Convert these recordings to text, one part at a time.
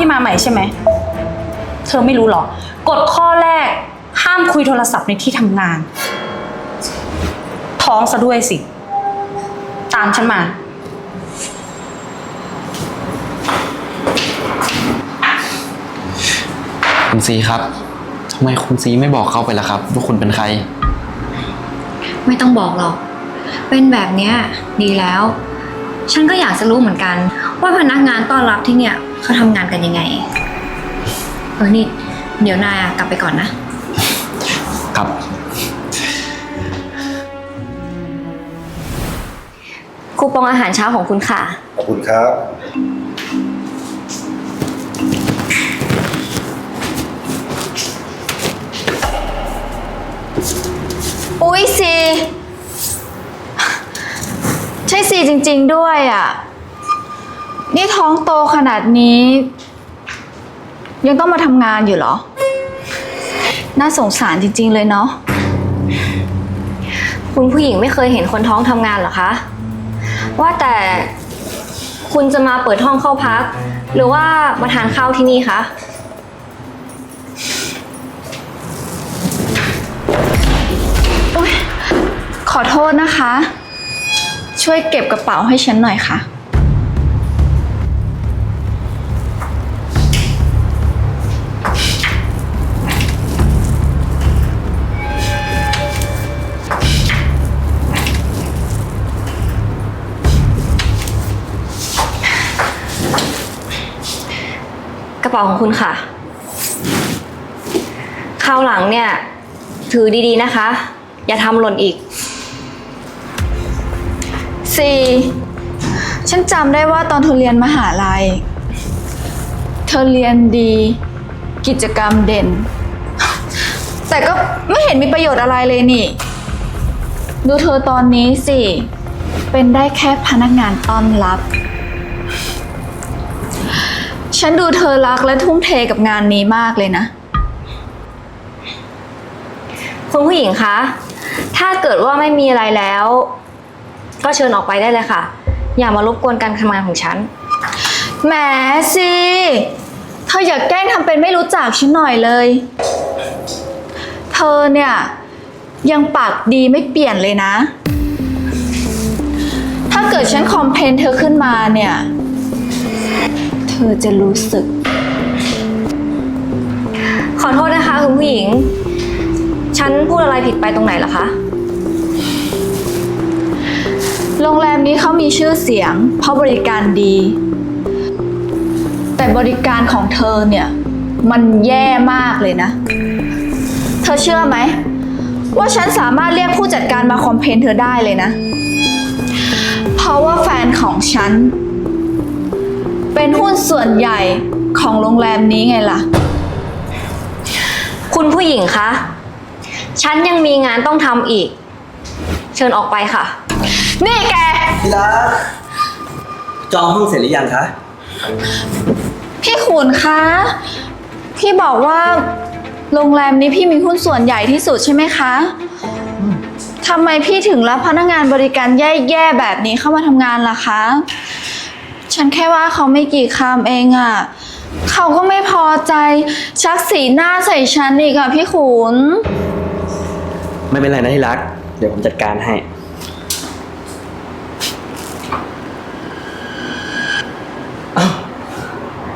ที่มาใหม่ใช่ไหม เธอไม่รู้หรอกกฎข้อแรก ห้ามคุยโทรศัพท์ในที่ทำงาน ท้องซะด้วยสิ ตามฉันมา คุณซีครับทำไมคุณซีไม่บอกเขาไปล่ะครับว่าคุณเป็นใคร ไม่ต้องบอกหรอก เป็นแบบเนี้ยดีแล้ว ฉันก็อยากจะรู้เหมือนกัน ว่าพนักงานต้อนรับที่เนี่ย เขาทำงานกันยังไง เออนี่ เดี๋ยวนายอะกลับไปก่อนนะ ครับ คูปองอาหารเช้าของคุณค่ะ ขอบคุณครับ อุ๊ยซี ใช่ซีจริง ๆ ด้วยอะ นี่ท้องโตขนาดนี้ ยังต้องมาทำงานอยู่เหรอ น่าสงสารจริง ๆ เลยเนาะ คุณผู้หญิงไม่เคยเห็นคนท้องทำงานเหรอคะ ว่าแต่คุณจะมาเปิดห้องเข้าพัก หรือว่ามาทานข้าวที่นี่คะ ขอโทษนะคะ ช่วยเก็บกระเป๋าให้ฉันหน่อยค่ะ ระเป๋าของคุณค่ะคราวหลังเนี่ย ถือดีๆนะคะ อย่าทำหล่นอีกซีฉันจำได้ว่าตอนเธอเรียนมหาลัย เธอเรียนดี กิจกรรมเด่น แต่ก็ไม่เห็นมีประโยชน์อะไรเลยนี่ ดูเธอตอนนี้สิ เป็นได้แค่พนักงานต้อนรับ ฉันดูเธอรักและทุ่มเทกับงานนี้มากเลยนะ คุณผู้หญิงคะ ถ้าเกิดว่าไม่มีอะไรแล้ว ก็เชิญออกไปได้เลยค่ะ อย่ามารบกวนการทำงานของฉัน แหมสิ เธออย่าแกล้งทำเป็นไม่รู้จักฉันหน่อยเลย เธอเนี่ย ยังปากดีไม่เปลี่ยนเลยนะ ถ้าเกิดฉันคอมเพลนเธอขึ้นมาเนี่ยเธ อจะรู้สึก ขอโทษนะคะคุณผู้หญิง ฉันพูดอะไรผิดไปตรงไหนเหรอคะ โรงแรมนี้เขามีชื่อเสียง เพราะบริการดี แต่บริการของเธอเนี่ย มันแย่มากเลยนะ เธอเชื่อไหม ว่าฉันสามารถเรียกผู้จัดการมาคอมเพลนเธอได้เลยนะ เพราะว่าแฟนของฉัน เป็นหุ้นส่วนใหญ่ของโรงแรมนี้ไงล่ะ คุณผู้หญิงคะ ฉันยังมีงานต้องทำอีก เชิญออกไปค่ะ นี่แก พี่รักจองห้องเสร็จหรือยังคะพี่ขุนคะ พี่บอกว่าโรงแรมนี้พี่มีหุ้นส่วนใหญ่ที่สุดใช่ไหมคะทำไมพี่ถึงรับพนักงานบริการแย่ๆแบบนี้เข้ามาทำงานล่ะคะ ฉันแค่ว่าเขาไม่กี่คำเองอะ่ะ เขาก็ไม่พอใจ ชักสีหน้าใส่ฉันอีกอะพี่ขุน ไม่เป็นไรนะที่รัก เดี๋ยวผมจัดการให้ อ้าว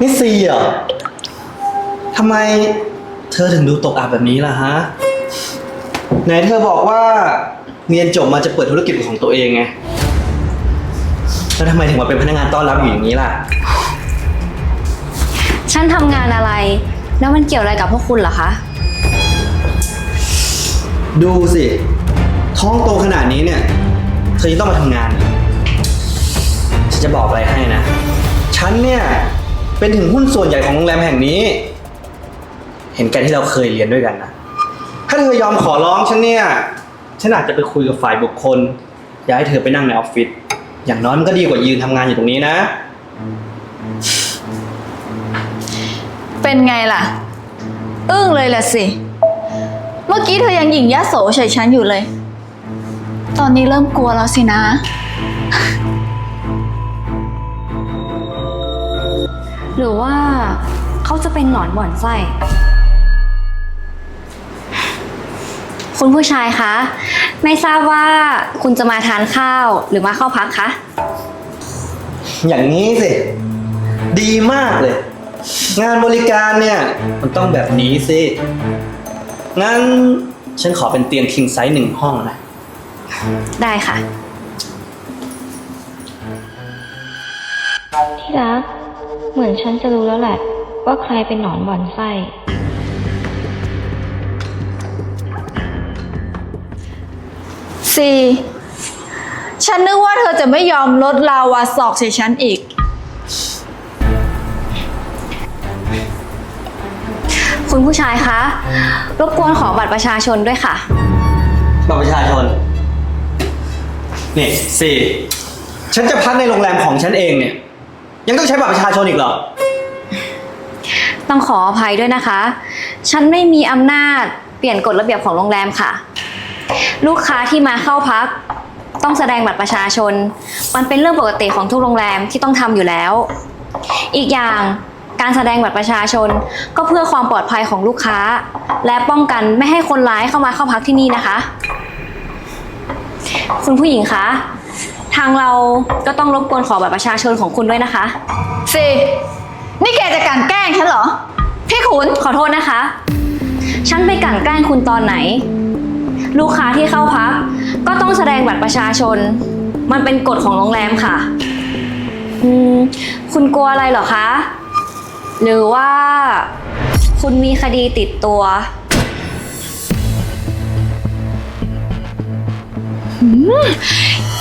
นี่ซีเหรอทำไมเธอถึงดูตกอับแบบนี้ล่ะฮะ ไหนเธอบอกว่าเรียนจบมาจะเปิดธุรกิจของตัวเองไง แล้วทำไมถึงมาเป็นพนักงานต้อนรับอยู่อย่างนี้ล่ะ ฉันทำงานอะไร แล้วมันเกี่ยวอะไรกับพวกคุณเหรอคะ ดูสิ ท้องโตขนาดนี้เนี่ย เธอจะต้องมาทำงานเหรอฉันจะบอกอะไรให้นะ ฉันเนี่ย เป็นถึงหุ้นส่วนใหญ่ของโรงแรมแห่งนี้ เห็นแกที่เราเคยเรียนด้วยกันนะ ถ้าเธอยอมขอร้องฉันเนี่ย ฉันอาจจะไปคุยกับฝ่ายบุคคลย้ายเธอไปนั่งในออฟฟิศ อย่างน้อยมันก็ดีกว่ายืนทำงานอยู่ตรงนี้นะ เป็นไงล่ะ อึ้งเลยล่ะสิ เมื่อกี้เธอยังหยิ่งยะโสใส่ฉันอยู่เลย ตอนนี้เริ่มกลัวแล้วสินะ หรือว่าหนอนบ่อนไส้ คุณผู้ชายคะ ไม่ทราบว่าคุณจะมาทานข้าวหรือมาเข้าพักคะ อย่างนี้สิ ดีมากเลย งานบริการเนี่ย มันต้องแบบนี้สิ งั้น ฉันขอเป็นเตียงคิงไซส์หนึ่งห้องนะ ได้ค่ะ ที่รัก เหมือนฉันจะรู้แล้วแหละ ว่าใครเป็นหนอนบ่อนไส้ สี่ฉันนึกว่าเธอจะไม่ยอมลดลาวาศอกใส่ฉันอีก คุณผู้ชายคะ รบกวนขอบัตรประชาชนด้วยค่ะ บัตรประชาชน นี่สิฉันจะพักในโรงแรมของฉันเองเนี่ย ยังต้องใช้บัตรประชาชนอีกเหรอ ต้องขออภัยด้วยนะคะ ฉันไม่มีอำนาจเปลี่ยนกฎระเบียบของโรงแรมค่ะ ลูกค้าที่มาเข้าพัก ต้องแสดงบัตรประชาชน มันเป็นเรื่องปกติของทุกโรงแรมที่ต้องทำอยู่แล้ว อีกอย่างการแสดงบัตรประชาชน ก็เพื่อความปลอดภัยของลูกค้า และป้องกันไม่ให้คนร้ายเข้ามาเข้าพักที่นี่นะคะ คุณผู้หญิงคะ ทางเราก็ต้องรบกวนขอบัตรประชาชนของคุณด้วยนะคะสี่นี่แกจะกลันแกล้งฉันเหรอ พี่ขุน ขอโทษนะคะ ฉันไปกลั่นแกล้งคุณตอนไหน ลูกค้าที่เข้าพัก ก็ต้องแสดงบัตรประชาชน มันเป็นกฎของโรงแรมค่ะอืมคุณกลัวอะไรเหรอคะ หรือว่า คุณมีคดีติดตัว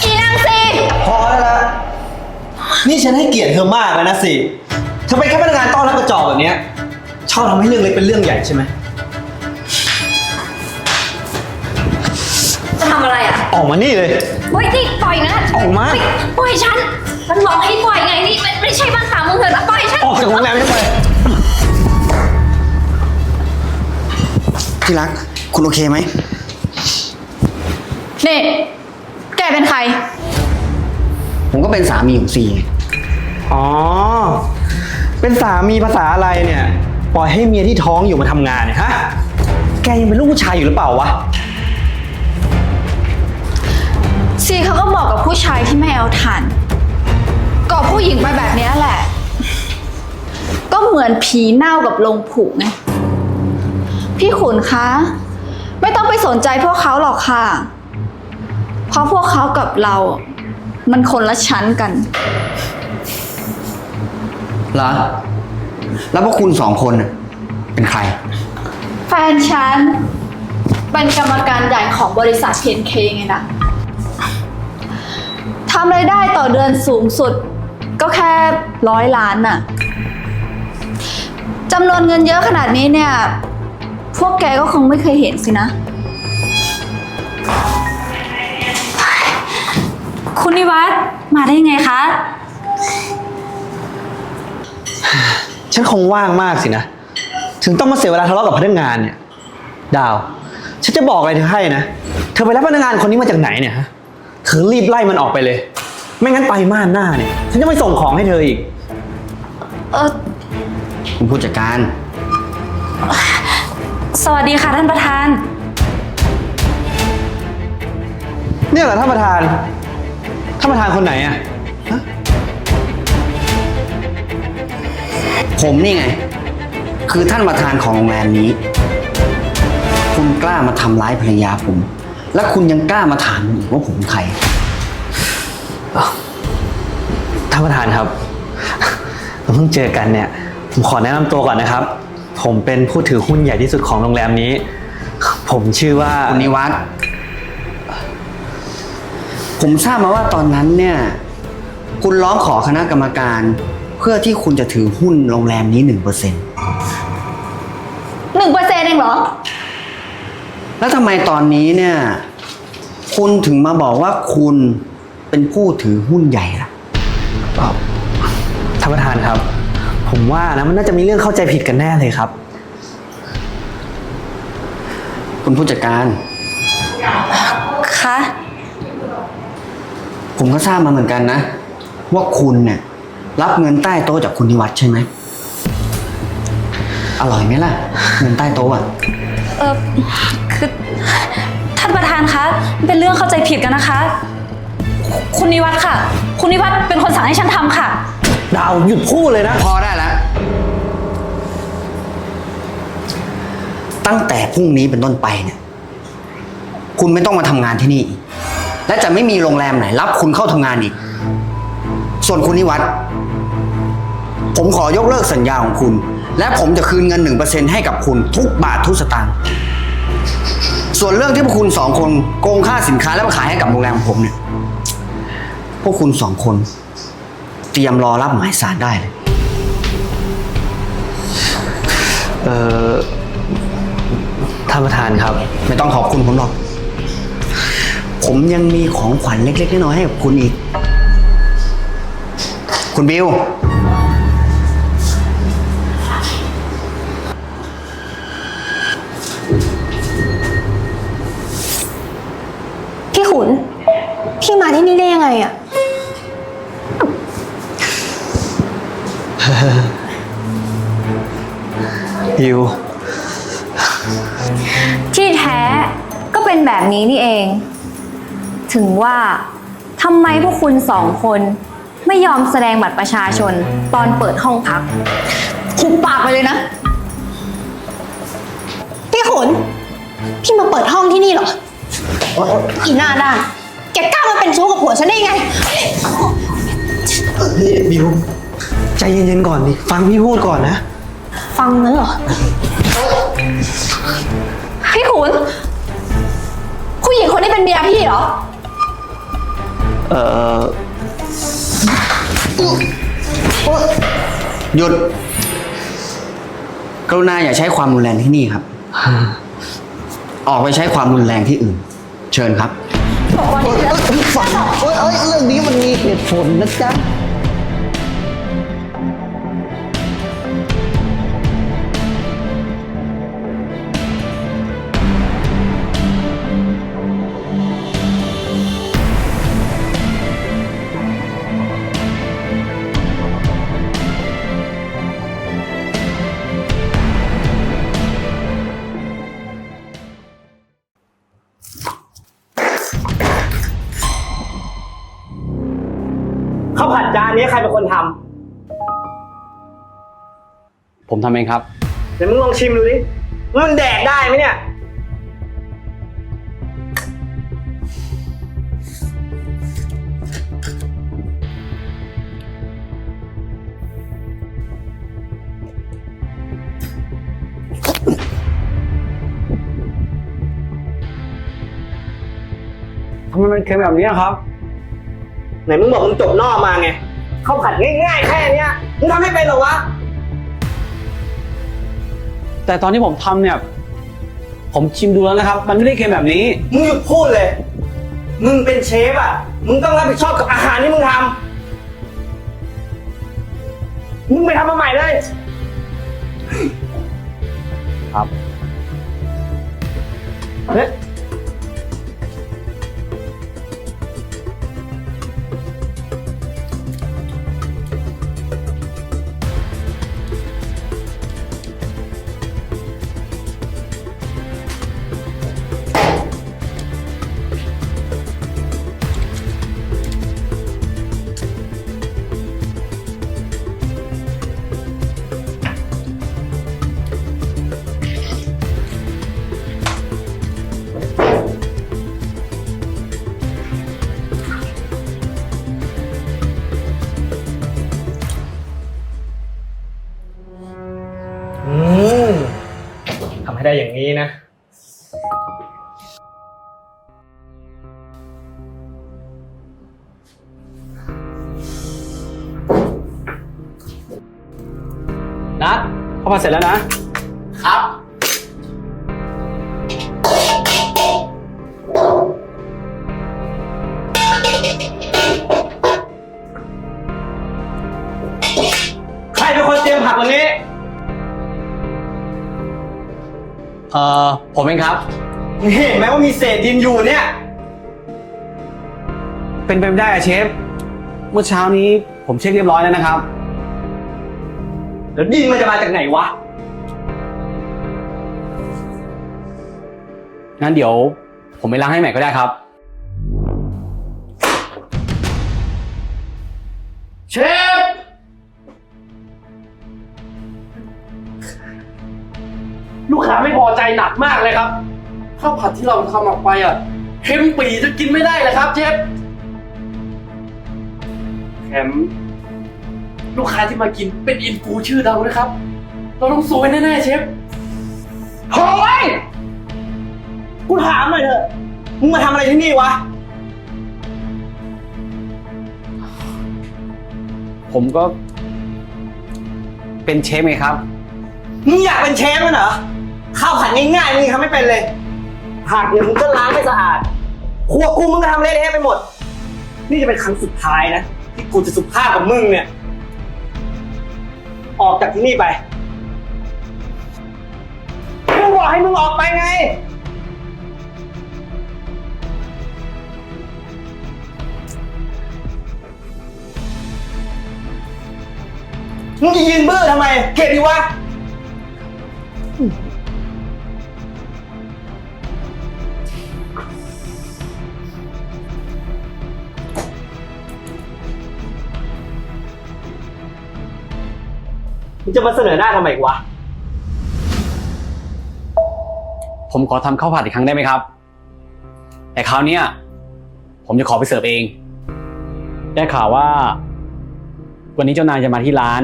อีนางซีพอแล้วละนี่ฉันให้เกียรติเธอมากแล้วนะสิเธอเป็นแค่พนักงานต้อนรับกระจอกแบบเนี้ยชอบทำให้เรื่องเล็กเป็นเรื่องใหญ่ใช่ไหม จะทำอะไรอะ ออกมานี่เลย เฮ้ยนี่ปล่อยนะออกมา เฮ้ยปล่อยฉัน ฉันบอกให้ปล่อยไงนี่มันไม่ใช่บ้านสามมึงเถอะนะปล่อยฉัน ออกจากโรงแรมนี้ไป ที่รัก คุณโอเคไหม นี่ แกเป็นใคร ผมก็เป็นสามีของซีไงอ๋อ เป็นสามีภาษาอะไรเนี่ย ปล่อยให้เมียที่ท้องอยู่มาทำงานเนี่ยฮะ แกยังเป็นลูกผู้ชายอยู่หรือเปล่าวะ ซีเขาก็บอกกับผู้ชายที่ไม่เอาทันก่อผู้หญิงไปแบบเนี้ยแหละ ก็เหมือนผีเน่ากับลงผุไงพี่ขุนคะ ไม่ต้องไปสนใจพวกเขาหรอกค่ะ เพราะพวกเขากับเรา มันคนละชั้นกัน เหรอ แล้วพวกคุณสองคนน่ะเป็นใคร แฟนฉันเป็นกรรมการใหญ่ของบริษัทเพนเคไงนะ ทำรายได้ต่อเดือนสูงสุด ก็แค่ร้อยล้านน่ะจำนวนเงินเยอะขนาดนี้เนี่ย พวกแกก็คงไม่เคยเห็นสินะ คุณนิวัฒน์มาได้ยังไงคะ ฉันคงว่างมากสินะ ถึงต้องมาเสียเวลาทะเลาะกับพนักงานเนี่ย ดาว ฉันจะบอกอะไรเธอให้นะ เธอไปรับพนักงานคนนี้มาจากไหนเนี่ยฮะเธอรีบไล่มันออกไปเลย ไม่งั้นไปม่านหน้าเนี่ย ฉันจะไม่ส่งของให้เธออีก เออคุณผู้จัดการ สวัสดีค่ะท่านประธาน เนี่ยเหรอท่านประธาน ท่านประธานคนไหนอะผมนี่ไง คือท่านประธานของโรงแรมนี้ คุณกล้ามาทำร้ายภรรยาผม และคุณยังกล้ามาถามผมอีกว่าผมเป็นใคร ท่านประธานครับ เราเพิ่งเจอกันเนี่ย ผมขอแนะนำตัวก่อนนะครับ ผมเป็นผู้ถือหุ้นใหญ่ที่สุดของโรงแรมนี้ ผมชื่อว่า คุณนิวัฒน์ผมทราบมาว่าตอนนั้นเนี่ย คุณร้องขอคณะกรรมการ เพื่อที่คุณจะถือหุ้นโรงแรมนี้หนึ่งเปอร์เซ็นต์หนึ่งเปอร์เซ็นต์เองเหรอ แล้วทำไมตอนนี้เนี่ย คุณถึงมาบอกว่าคุณเป็นผู้ถือหุ้นใหญ่ล่ะ ท่านประธานครับ ผมว่านะมันน่าจะมีเรื่องเข้าใจผิดกันแน่เลยครับ คุณผู้จัดการ คะผมก็ทราบมาเหมือนกันนะ ว่าคุณเนี่ยรับเงินใต้โต๊ะจากคุณนิวัฒน์ใช่ไหมอร่อยไหมล่ะ เงินใต้โต๊ะอะเออคือท่านประธานคะเป็นเรื่องเข้าใจผิดกันนะคะ คุณนิวัฒน์ค่ะ คุณนิวัฒน์เป็นคนสั่งให้ฉันทำค่ะ ดาวหยุดพูดเลยนะ พอได้แล้ว ตั้งแต่พรุ่งนี้เป็นต้นไปเนี่ย คุณไม่ต้องมาทำงานที่นี่อีกและจะไม่มีโรงแรมไหน รับคุณเข้าทำงานอีก ส่วนคุณนิวัฒน์ผมขอยกเลิกสัญญาของคุณ และผมจะคืนเงินหนึ่งเปอร์เซ็นให้กับคุณทุกบาททุกสตางค์ ส่วนเรื่องที่พวกคุณสองคนโกงค่าสินค้าแล้วมาขายให้กับโรงแรมของผมเนี่ย พวกคุณสองคน เตรียมรอรับหมายสารได้เลย เอ่อท่านประธานครับ ไม่ต้องขอบคุณผมหรอก ผมยังมีของขวัญเล็กๆน้อยๆให้กับคุณอีก คุณบิว พี่ขุน พี่มาที่นี่ได้ยังไงอะ บิวที่แท้ก็เป็นแบบนี้นี่เอง ถึงว่าทำไมพวกคุณสองคนไม่ยอมแสดงบัตรประชาชนตอนเปิดห้องพักคุบปากไปเลยนะ พี่ขุนพี่มาเปิดห้องที่นี่เหรอ อีหน้าด้านแกกล้ามาเป็นชู้กับผัวฉันได้ยังไง นี่บิว ใจเย็นๆก่อนดิฟังพี่พูดก่อนนะ ฟังนั้นเหรอ พี่ขุนผู้หญิงคนนี้เป็นเมียพี่เหรอ เอ่อหยุดกรุณาอย่าใช้ความรุนแรงที่นี่ครับ ออกไปใช้ความรุนแรงที่อื่น เชิญครับฟังเอ้ยเอ้ยเรื่องนี้มันมีเหตุผลนะจ๊ะ ผมทำเองครับำเดี๋ยวมึงลองชิมดูดิว่ามันแดกได้ไหมเนี่ย ทำไมมันเค็มแบบนี้ครับ ไหนมึงบอกมึงจบนอกมาไงข้าวผัดง่ายๆแค่เนี้ยมึงทำไม่เป็นเหรอวะ แต่ตอนที่ผมทำเนี่ย ผมชิมดูแล้วนะครับ มันไม่ได้เค็มแบบนี้ มึงหยุดพูดเลย มึงเป็นเชฟอะ มึงต้องรับผิดชอบกับอาหารที่มึงทำ มึงไปทำมาใหม่เลย ครับ เฮ้ย อย่างนี้นะ นัดข้าวผัดเสร็จแล้วนะ ผมเองครับเห็นไหมว่ามีเศษดินอยู่เนี่ย เป็นไปไม่ได้อะเชฟ เมื่อเช้านี้ผมเช็คเรียบร้อยแล้วนะครับ แล้วดินมันจะมาจากไหนวะ งั้นเดี๋ยว ผมไปล้างให้ใหม่ก็ได้ครับ ลูกค้าไม่พอใจหนักมากเลยครับข้าวผัดที่เราทำออกไปอะเค็มปีจะกินไม่ได้เลยครับเชฟแถมลูกค้าที่มากินเป็นอินฟูชื่อดังนะครับ เราต้องซวยแน่ๆเชฟโอ้ยกูถามหน่อยเถอะมึงมาทำอะไรที่นี่วะ ผมก็เป็นเชฟไงครับ มึงอยากเป็นเชฟมันเหรอ ข้าวผัดง่ายๆมึงทำไม่เป็นเลยผักเนี่ยมึงก็ล้างไม่สะอาดครัวกูมึงก็ทำเละเทะไปหมด นี่จะเป็นครั้งสุดท้ายนะ ที่กูจะสุภาพกับมึงเนี่ย ออกจากที่นี่ไปกูบอกให้มึงออกไปไง มึงจะยืนบื้อทำไม เกลียดดีวะ งจะมาเสนอหน้าทำไมวะ ผมขอทำข้าวผัดอีกครั้งได้ไหมครับ แต่คราวเนี้ยผมจะขอไปเสิร์ฟเอง ได้ข่าวว่า วันนี้เจ้านายจะมาที่ร้าน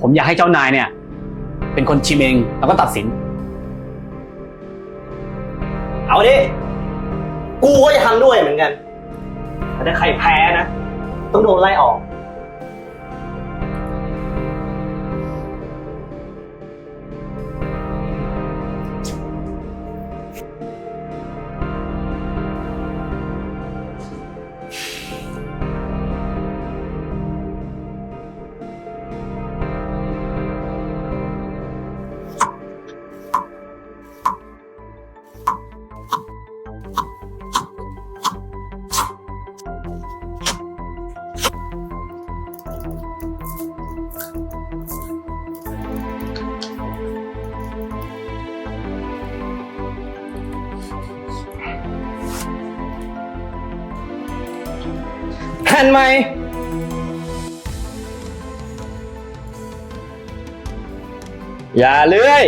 ผมอยากให้เจ้านายเนี่ย เป็นคนชิมเองแล้วก็ตัดสิน เอาดิ กูก็จะทำด้วยเหมือนกันแต่ถ้าใครแพ้นะ ต้องโดนไล่ออก ผ่นไหมอย่าเลื่อย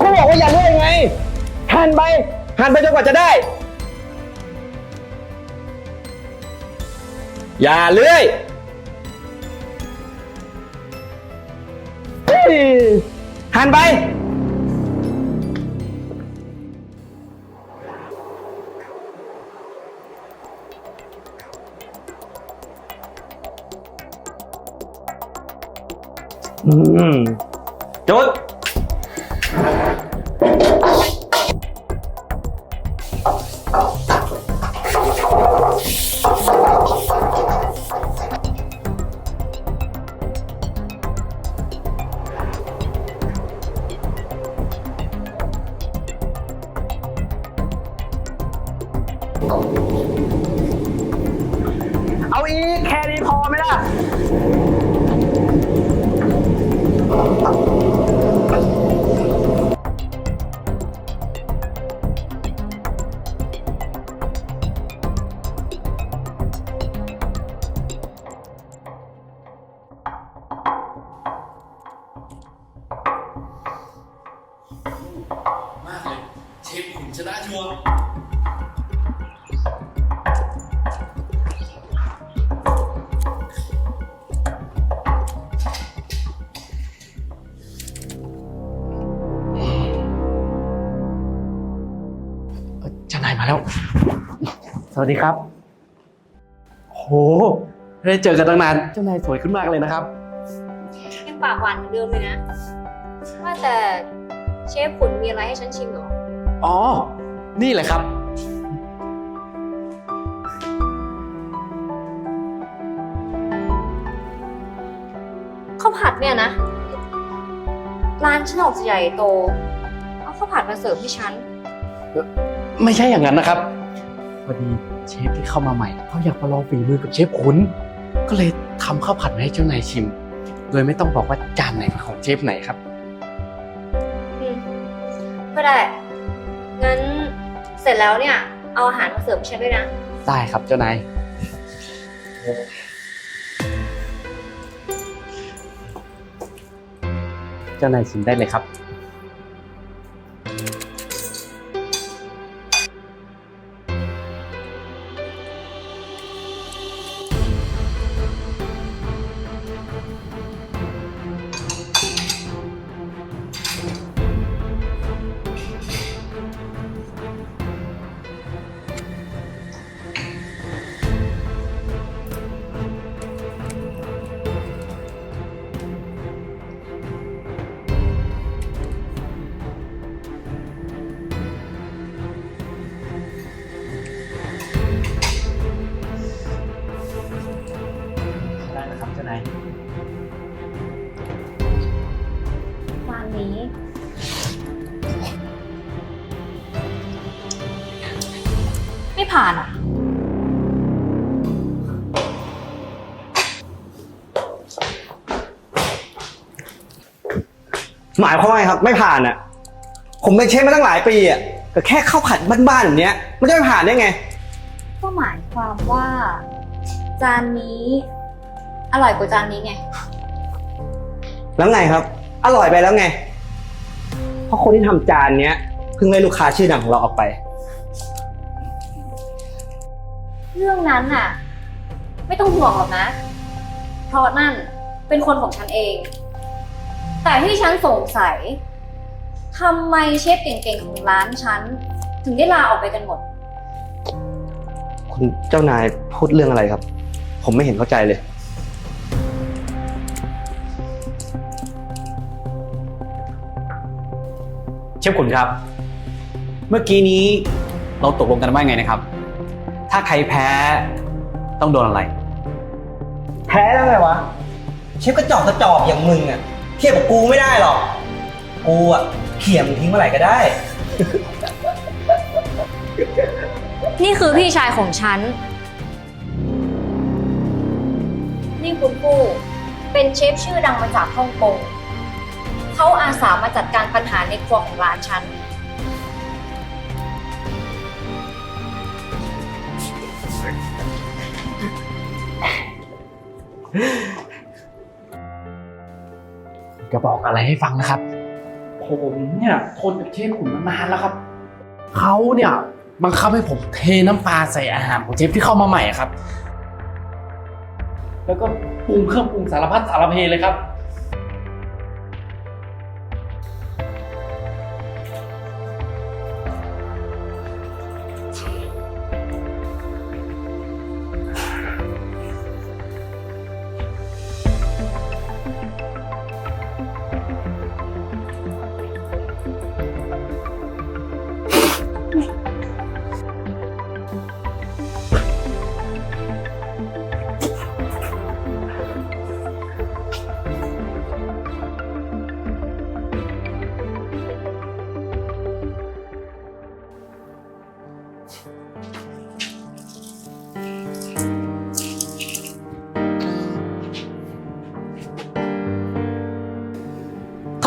กูบอกว่าอย่าเลื่อยไงหันไปหันไปจนกว่าจะได้ อย่าเลื่อยเฮ้ยหันไป อืม วัสดีครับ โหได้เจอกันตั้งนาน เจ้านายสวยขึ้นมากเลยนะครับ ยังปากหวานเหมือนเดิมเลยนะ ว่าแต่เชฟขุนมีอะไรให้ฉันชิมเหรอ อ๋อ นี่แหละครับ ข้าวผัดเนี่ยนะ ร้านฉันออกจะใหญ่โต เอาข้าวผัดมาเสิร์ฟให้ฉัน ไม่ใช่อย่างนั้นนะครับ พอดี เชฟที่เข้ามาใหม่เขาอยากมาลองฝีมือกับเชฟขุนก็เลยทำข้าวผัดมาให้เจ้านายชิม โดยไม่ต้องบอกว่าจานไหนเป็นของเชฟไหนครับอืมก็ได้ งั้นเสร็จแล้วเนี่ย เอาอาหารมาเสิร์ฟให้ฉันด้วยนะ ได้ครับเจ้านายเจ้านายชิมได้เลยครับ ผ่านอะหมายความว่าไงครับ ไม่ผ่านอะ ผมเป็นเชฟมาตั้งหลายปีอะก็แค่ข้าวผัดบ้านๆแบบเนี้ยมันจะไม่ผ่านได้ไง ก็หมายความว่า จานนี้ อร่อยกว่าจานนี้ไง แล้วไงครับ อร่อยไปแล้วไง เพราะคนที่ทำจานเนี้ยเพิ่งไล่ลูกค้าชื่อดังของเราออกไป เรื่องนั้นน่ะ ไม่ต้องห่วงหรอกนะ เพราะนั่นเป็นคนของฉันเอง แต่ที่ฉันสงสัยทำไมเชฟเก่งๆของร้านฉัน ถึงได้ลาออกไปกันหมด คุณเจ้านายพูดเรื่องอะไรครับ ผมไม่เห็นเข้าใจเลย เชฟขุนครับ เมื่อกี้นี้เราตกลงกันว่าไงนะครับ ถ้าใครแพ้ต้องโดนอะไร แพ้แล้วไงวะ เชฟกระจอกกระจอกอย่างมึงอะเทียบกับกูไม่ได้หรอก กูอะเขี่ยมงทิ้งเมื่อไหร่ก็ได้ นี่คือพี่ชายของฉัน นี่คุณผู้ เป็นเชฟชื่อดังมาจากฮ่องกง เขาอาสามาจัดการปัญหาในครัวของร้านฉัน จะบอกอะไรให้ฟังนะครับ ผมเนี่ยทนกับเชฟขุนมานานแล้วครับ เขาเนี่ยบังคับให้ผมเทน้ำปลาใส่อาหารของเชฟที่เข้ามาใหม่ครับ แล้วก็ปรุงเครื่องปรุงสารพัดสารเพเลยครับ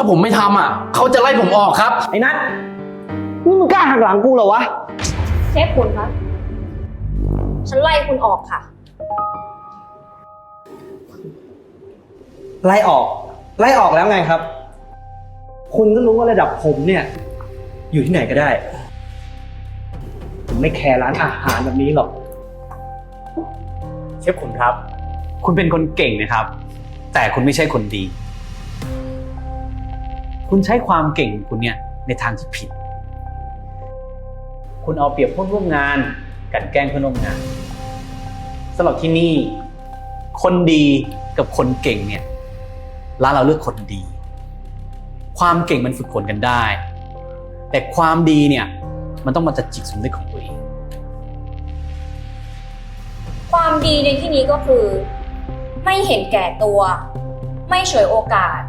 าผมไม่ทำอะ เขาจะไล่ผมออกครับ ไอ้นัทนี่มึงกล้าหักหลังกูเหรอวะ เชฟคุณคะฉันไล่คุณออกค่ะ ไล่ออก ไล่ออกแล้วไงครับ คุณก็รู้ว่าระดับผมเนี่ย อยู่ที่ไหนก็ได้ ผมไม่แคร์ร้านอาหารแบบนี้หรอก เชฟขุนครับ คุณเป็นคนเก่งนะครับ แต่คุณไม่ใช่คนดี คุณใช้ความเก่งของคุณเนี่ยในทางที่ผิด คุณเอาเปรียบเพื่อนร่วมงานกันแกล้งเพื่อนร่วมงานสำหรับที่นี่ คนดีกับคนเก่งเนี่ยร้านเราเลือกคนดี ความเก่งมันฝึกฝนกันได้ แต่ความดีเนี่ยมันต้องมาจากจิตสำนึกของตัวเอง ความดีในที่นี้ก็คือ ไม่เห็นแก่ตัว ไม่ฉวยโอกาส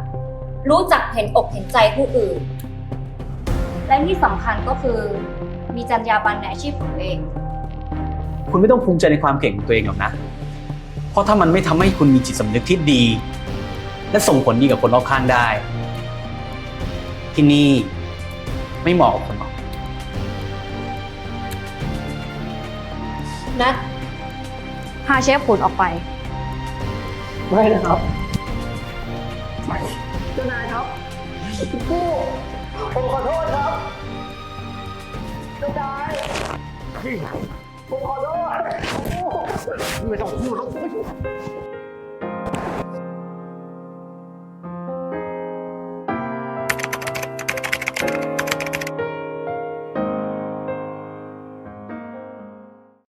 รู้จักเห็นอกเห็นใจผู้อื่น และที่สำคัญก็คือ มีจรรยาบรรณในอาชีพของตัวเอง คุณไม่ต้องภูมิใจในความเก่งของตัวเองหรอกนะ เพราะถ้ามันไม่ทำให้คุณมีจิตสำนึกที่ดี และส่งผลดีกับคนรอบข้างได้ ที่นี่ไม่เหมาะกับคนหรอก นัดพาเชฟขุนออกไป ไม่นะครับ เจ้านายครับคู่ผมขอโทษครับ เจ้านายผมขอโทษ ไม่ต้องพูดแล้ว